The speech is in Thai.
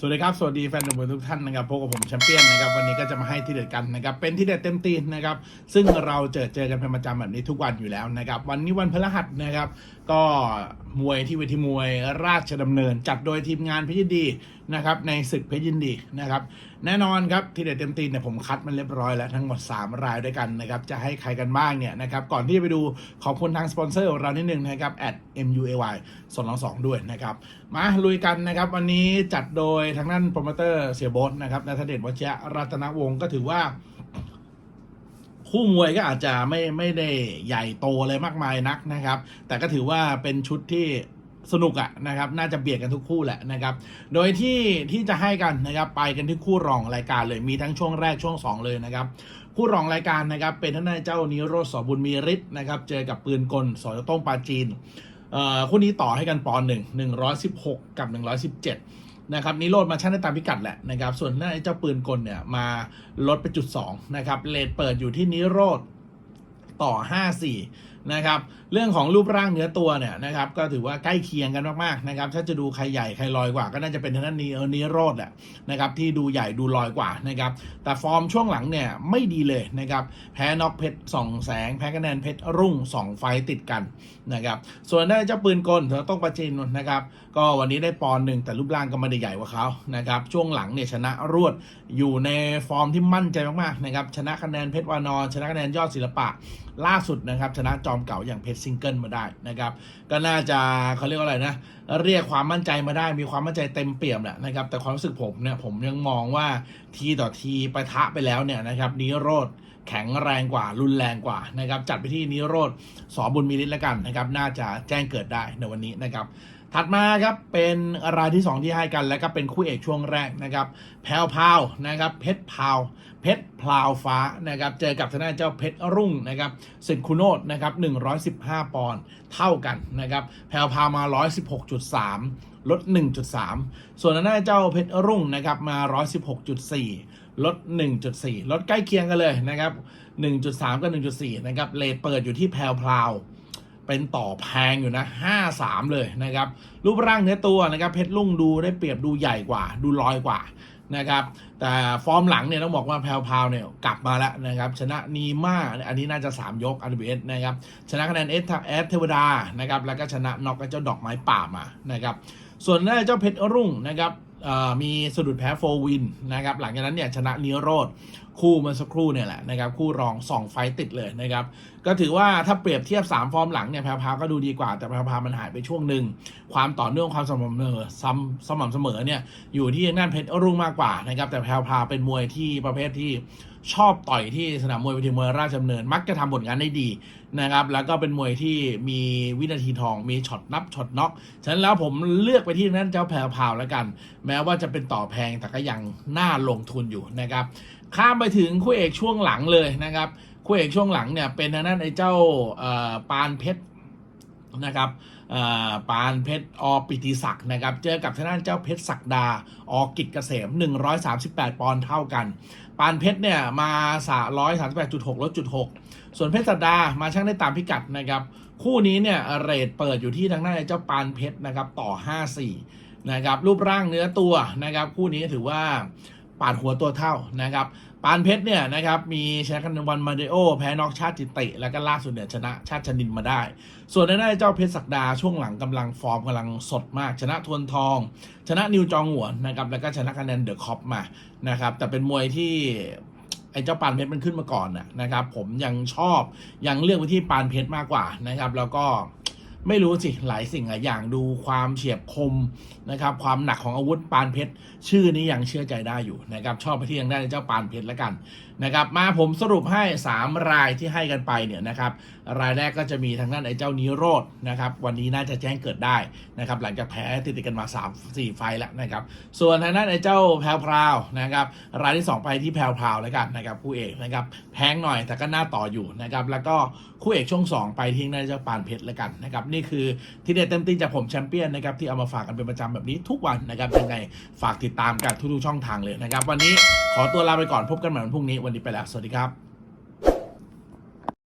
สวัสดีครับ สวัสดีแฟนหนุ่มทุกท่านนะครับพบกับผมแชมเปี้ยนนะครับวันนี้ก็จะมาให้ที่เด็ดกันนะครับเป็นที่เด็ดเต็มตีนนะครับซึ่งเราเจอเจอกันเป็นประจำแบบนี้ทุกวันอยู่แล้วนะครับวันนี้วันพฤหัสนะครับก็ มวยที่เวทีมวยราชดำเนิน จัดโดยทีมงานเพชรยินดีนะครับในศึกเพชรยินดีนะครับ แน่นอนครับที่เด็ดเต็มตีนเนี่ยผมคัดมันเรียบร้อยแล้วทั้งหมด 3 รายด้วยกันนะครับจะให้ใครกันบ้างเนี่ยนะครับก่อนที่จะไปดูขอบคุณทางสปอนเซอร์ของเรานิดนึงนะครับ at muay 222ด้วยนะครับมาลุยกันนะครับวันนี้จัดโดยทางด้านโปรโมเตอร์เสียบสนะครับนัทเดชวัชิระรัตนวงศ์ก็ถือว่า คู่มวยก็อาจจะไม่ไม่ได้ใหญ่โตอะไรมากมายนักนะครับ แต่ก็ถือว่าเป็นชุดที่สนุกอะนะครับน่าจะเบียดกันทุกคู่แหละนะครับ โดยที่ที่จะให้กันนะครับไปกันที่คู่รองรายการเลยมีทั้งช่วงแรกช่วง 2 เลยนะครับ คู่รองรายการนะครับ เป็นท่านนายเจ้านิโรธสบุญมีฤทธิ์นะครับเจอกับปืนกลสอโต้งปาจีนเอ่อคู่นี้ต่อให้กันปอนหนึ่งหนึ่งร้อยสิบหกกับหนึ่งร้อยสิบเจ็ด นะครับนิโรธมาชั่งได้ตามพิกัดแหละนะครับ ส่วนนั่นไอ้เจ้าปืนกลเนี่ยมาลดไปจุด2นะครับเลทเปิดอยู่ที่นิโรธต่อ 54นะครับเรื่องของรูปร่างเนื้อตัวเนี่ยนะครับก็ถือว่าใกล้เคียงกันมากๆนะครับถ้าจะดูใครใหญ่ใครลอยกว่า ก็น่าจะเป็นทางด้านนี้นิโรธแหละนะครับที่ดูใหญ่ดูลอยกว่านะครับแต่ฟอร์มช่วงหลังเนี่ยไม่ดีเลยนะครับแพ้น็อกเพชรสองแสง แพ้คะแนนเพชรรุ่ง2ไฟติดกันนะครับส่วนได้เจ้าปืนกลเธอต้องประจินนะครับก็วันนี้ได้ปอนหนึ่งแต่รูปร่างก็ไม่ได้ใหญ่กว่าเขานะครับช่วงหลังเนี่ยชนะรวดอยู่ในฟอร์มที่มั่นใจมากๆนะครับชนะคะแนนเพชรวานอนชนะคะแนนยอดศิลปะล่าสุดนะครับชนะจอมเก่าอย่างเพชรซิงเกิลมาได้นะครับ ก็น่าจะเขาเรียกว่าอะไรนะ เรียกความมั่นใจมาได้มีความมั่นใจเต็มเปี่ยมแหละนะครับ แต่ความรู้สึกผมเนี่ยผมยังมองว่าทีต่อทีปะทะไปแล้วเนี่ยนะครับนิโรธแข็งแรงกว่ารุนแรงกว่านะครับจัดไปที่นิโรธสอบุญมีฤทธิ์แล้วกันนะครับ น่าจะแจ้งเกิดได้ในวันนี้นะครับ ถัดมาครับเป็นรายที่ 2 ที่ให้กัน แล้วก็เป็นคู่เอกช่วงแรกนะครับแพรวพาวนะครับเพชรพาวเพชรพลาวฟ้านะครับเจอกับทางด้านเจ้าเพชรรุ่งนะครับสิทธิคุโนดนะครับ115 ปอนด์เท่ากันนะครับแพรวพราวมา 116.3 ลด 1.3 ส่วนทางด้านเจ้าเพชรรุ่งนะครับมา 116.4 ลด 1.4 ลดใกล้เคียงกันเลยนะครับ 1.3 กับ 1.4 นะครับเลทเปิดอยู่ที่แพรวพราว เป็นต่อแพงอยู่นะ 5-3 เลยนะครับ รูปร่างเนื้อตัวนะครับ เพชรลุ่งดูได้เปรียบดูใหญ่กว่า ดูลอยกว่านะครับ แต่ฟอร์มหลังเนี่ยต้องบอกว่าแพรวพราวเนี่ยกลับมาแล้วนะครับ ชนะนีมาอันนี้น่าจะ 3 ยก RWS นะครับ ชนะคะแนนเอสเอสเทวดานะครับ แล้วก็ชนะน็อกกับเจ้าดอกไม้ป่ามานะครับ ส่วนน้าเจ้าเพชรรุ่งนะครับมีสะดุดแพ้โฟวินนะครับ หลังจากนั้นเนี่ยชนะเนิโรธคู่มื่อสักครู่เนี่ยแหละนะครับ คู่รอง 2 ไฟต์ติดเลยนะครับ ก็ถือว่าถ้าเปรียบเทียบ 3 ฟอร์มหลังเนี่ยแพรวพาวก็ดูดีกว่าแต่แพรวพาวมันหายไปช่วงหนึ่ง ความต่อเนื่องความสม่ำเสมอซ้ำสม่ำเสมอเนี่ยอยู่ที่ทางด้านเพชรรุ่งมากกว่านะครับแต่แพรวพาวเป็นมวยที่ประเภทที่ชอบต่อยที่สนามมวยเวทีมวยราชดำเนิน มักจะทำผลงานได้ดีนะครับ แล้วก็เป็นมวยที่มีวินาทีทอง มีช็อตนับช็อตน็อก ฉะนั้นแล้วผมเลือกไปที่ทางด้นเจ้าแพรวพาวแล้วกัน แม้ว่าจะเป็นต่อแพงแต่ก็ยังน่าลงทุนอยู่นะครับ ข้ามไปถึงคู่เอกช่วงหลังเลยนะครับ คู่เอกช่วงหลังเนี่ยเป็นทางด้านไอ้เจ้าปานเพชรนะครับปานเพชรอปิติศักดิ์นะครับ เจอกับทางด้านเจ้าเพชรศักดาอกิจเกษม 138 ปอนด์เท่ากัน ปานเพชรเนี่ยมา138.6ลดจุด6ส่วนเพชรศักดามาช่างได้ตามพิกัดนะครับ คู่นี้เนี่ยเรทเปิดอยู่ที่ทางด้านไอ้เจ้าปานเพชรนะครับต่อ 54 นะครับรูปร่างเนื้อตัวนะครับ คู่นี้ถือว่า ปาดหัวตัวเท่านะครับ ปานเพชรเนี่ยนะครับมีชนะกันวันมาเดโอ แพ้นอกชาติจิติ แล้วก็ล่าสุดเนี่ยชนะชาติชนินมาได้ ส่วนในหน้าเจ้าเพชรศักดาช่วงหลังกำลังฟอร์มกำลังสดมาก ชนะทวนทอง ชนะนิวจองหวนนะครับแล้วก็ชนะคะแนนเดอะคอปมานะครับแต่เป็นมวยที่ไอ้เจ้าปานเพชรมันขึ้นมาก่อนนะครับผมยังชอบยังเลือกไปที่ปานเพชรมากกว่านะครับแล้วก็ ไม่รู้สิหลายสิ่งหลายอย่างดูความเฉียบคมนะครับ ความหนักของอาวุธปานเพชร ชื่อนี้ยังเชื่อใจได้อยู่นะครับ ชอบไปที่ยังได้เจ้าปานเพชรแล้วกันนะครับ มาผมสรุปให้ 3 รายที่ให้กันไปเนี่ยนะครับ รายแรกก็จะมีทางด้านไอ้เจ้านิโรธนะครับ วันนี้น่าจะแจ้งเกิดได้นะครับ หลังจากแพ้ติดๆกันมา 3 4 ไฟแล้วนะครับ ส่วนทางด้านไอ้เจ้าแพรวพราวนะครับ รายที่ 2 ไปที่แพรวพราวแล้วกันนะครับคู่เอกนะครับแพงหน่อยแต่ก็น่าต่ออยู่นะครับ แล้วก็คู่เอกช่วง 2 ไปที่นั่นเจ้าปานเพชรแล้วกันนะครับนี่คือที่เด็ดเต็มตีจากผมแชมเปี้ยนนะครับที่เอามาฝากกันเป็นประจำแบบนี้ทุกวันนะครับยังไงฝากติดตามกันทุกๆช่องทางเลยนะครับ วันนี้ขอตัวลาไปก่อนพบกันใหม่วันพรุ่งนี้วันนี้ไปแล้วสวัสดีครับ